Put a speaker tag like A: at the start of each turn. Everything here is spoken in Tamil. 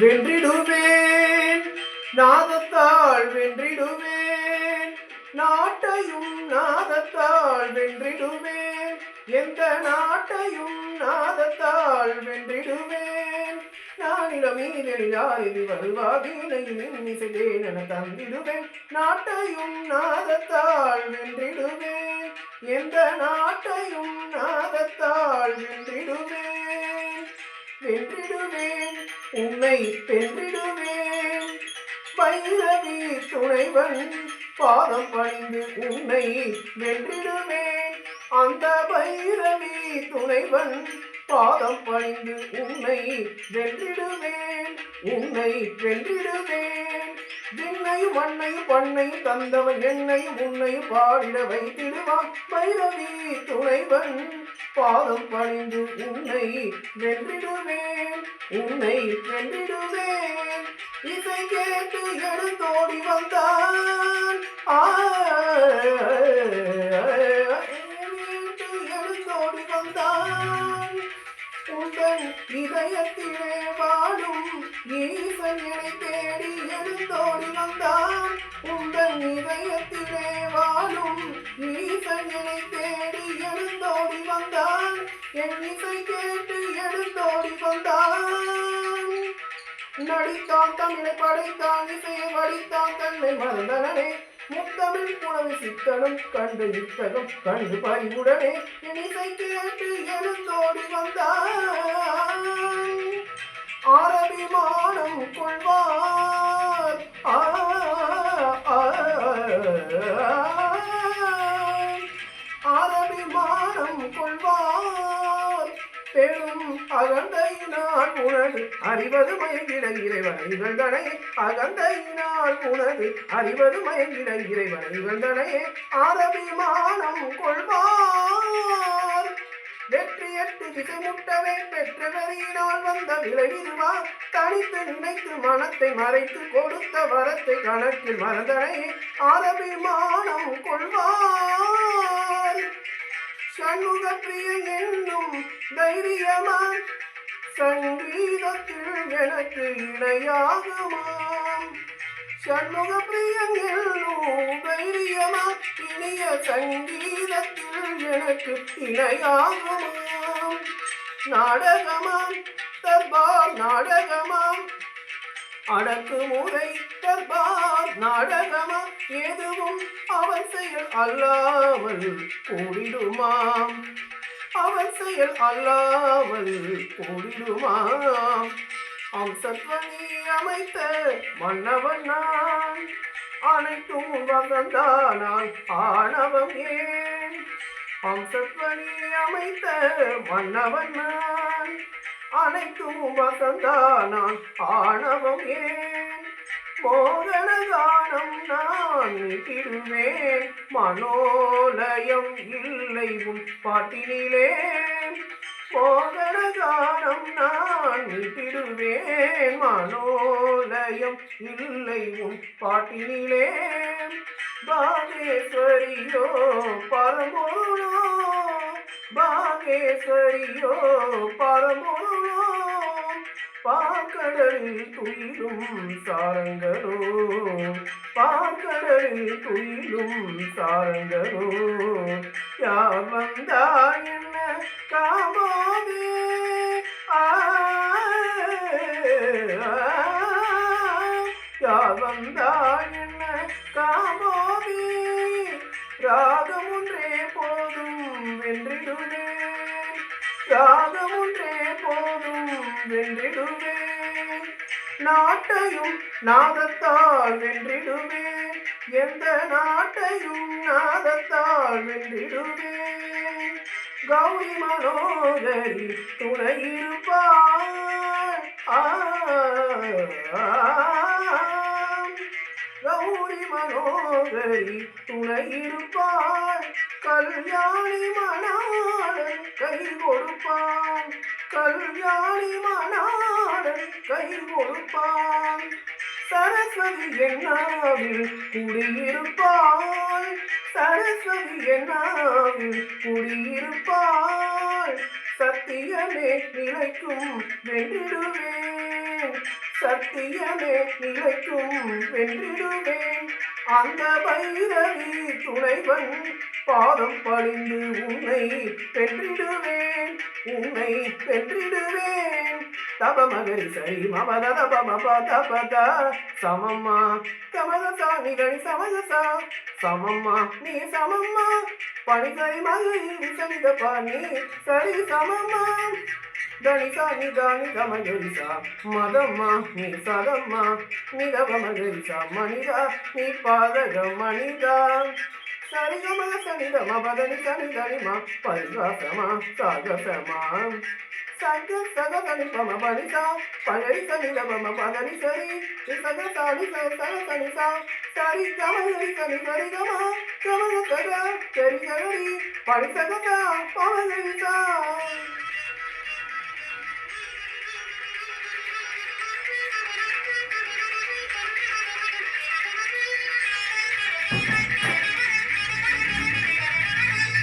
A: வென்றிடுவேன். நாதத்தால் வென்றிடுவேன். நாட்டையும் நாதத்தால் வென்றிடுவேன். எந்த நாட்டையும் நாதத்தால் வென்றிடுவேன். நானிடம் மீதெளியாய் தந்திடுவேன். நாட்டையும் நாதத்தால் வென்றிடுவேன். எந்த நாட்டையும் நாதத்தால் வென்றிடுவேன். வென்றிடுவேன் உன்னை வென்றிடுவேன். பைரவி துணைவன் பாதம் பணிந்து உன்னை வென்றிடுவேன். அந்த பைரவி துணைவன் பாதம் பணிந்து உன்னை வென்றிடுவேன் உன்னை வென்றிடுவேன். விண்ணையும் மண்ணையும் பண்ணையும் தந்தவன் என்னையும் உன்னையும் பாடிட வைத்திடுவான் பைரவி துணைவன் பாதம் பணிந்து உன்னை வென்றிடுவேன் உன்னை வென்றிடுவேன். இசை கேட்டு எழுந்தோடி வந்தான். ஆ, உங்கள் இதயத்திலே வாழும் ஈசன் என்னை தேடி எழுந்தோடி வந்தான். உங்கள் இதயத்திலே வாழும் ஈசன் என்னை தேடி எழுந்தோடி வந்தான். என் இசை கேட்டு எழுந்தோடி வந்தான். நடித்தான் தமிழை படைத்தான் இசையை வடித்தான் தன்னை மறந்தனே முத்தமிழ் புலவி சித்தனும் கண்டு இத்தகம் கண்டு பறிவுடனே இசை கேட்டு எழுந்தோடி வந்தான். ஆரபிமானம் கொள்வார் கொள்வார் பெரும் அகந்தையினால் உனது. அறிவது மயங்கிட இறைவனை இகழ்ந்தனை அகந்தையினால் உனது. அறிவது மயங்கிட இறைவனை இகழ்ந்தனை ஆரபிமானம் கொள்வார். வெற்றி எட்டு திசை முட்டவே பெற்ற வந்த விளைவிதுவா தனித்து நினைத்து மனத்தை மறைத்து கொடுத்த வரத்தை கணக்கில் மறந்தனை ஆரபிமானம் கொள்வார். சண்முக பிரியன் என்னும் தைரியமான் சங்கீதத்தில் எனக்கு இணையாகுமாம். சண்முக பிரியன் என்னும் தைரியமா? இனிய சங்கீதத்தில் எனக்கு இணையாகுமாம். நாடகமாம். அடக்குமுறை தற்பார் நாடகமா? எதுவும் அவன் செயல் அல்லாமல் கூடிடுமாம். அவன் செயல் அல்லாமல் கூடிடுமாம். அம்சத்வனி அமைத்த மன்னவன் நான். அனைத்தும் வகந்தானால் ஆணவம் ஏன்? அம்சத்வனி அமைத்த மன்னவன் நான். அனைத்தும் வசந்தானான் ஆணவம் ஏன்? மோகன கானம் நான் திருவேன் மனோலயம் இல்லை உன் பாட்டினிலே. மோகன கானம் நான் திருவேன் மனோலயம் இல்லை உன் பாட்டினிலே. பாகேஸ்வரியோ பரமோனோ? பாகேஸ்வரியோ பரமோ பாக்கடலில் துயிலும் சாரங்களோ பாக்கடலில் துயிலும் சாரங்களோ. யார் வந்தா என்ன காமாதே? ஆ, யார் வந்தா என்ன காமாதே? ராகம் ஒன்றே போதும் வென்றிடுவேன். ராகம் போதும் வென்றிடுவேன் நாட்டையும் நாதத்தால் வென்றிடுவேன். எந்த நாட்டையும் நாதத்தால் வென்றிடுவேன். கௌரி மனோகரி துணையிருப்பாள் ஆ, கௌரி மனோகரி துணையிருப்பாள் கல்யாணி மணாளன் கை கொடுப்பான். கல்யாணி மணாளன் கை கொடுப்பான். சரஸ்வதி என்னாவில் குடியிருப்பாள் சரஸ்வதி என்னாவில் குடியிருப்பாள் சத்தியமே நிலைக்கும் வென்றிடுவேன். சத்தியமே நிலைக்கும் வென்றிடுவேன். அந்த பைரவி துணைவன் பாதம் பழிந்து உன்னை பெற்றிடுவேன் உன்னை பெற்றிடுவேன். தபமகரி சரி மமத தப மப சமம்மா தமதசா நிகழி சமதசா. சமம்மா நீ சமம்மா. பணி சரி மகரி சனித பணி சரி சமம்மா. தனிசா நிதானி தமகரிசா மதம்மா நீ சதம்மா. நிதபமகரிசா மனிதா நீ பாதக மனிதா. సరి గమ సని గమ బదని సని గని మా పరిగ సమ సాగ సమ. సగ సగ సని గమ బని సా పడని సని గమ బదని సరి సగ సాని సగ సగ సని సా. సరి గమ సరి సని సరి గమ సగ సరి సరి పడి సా.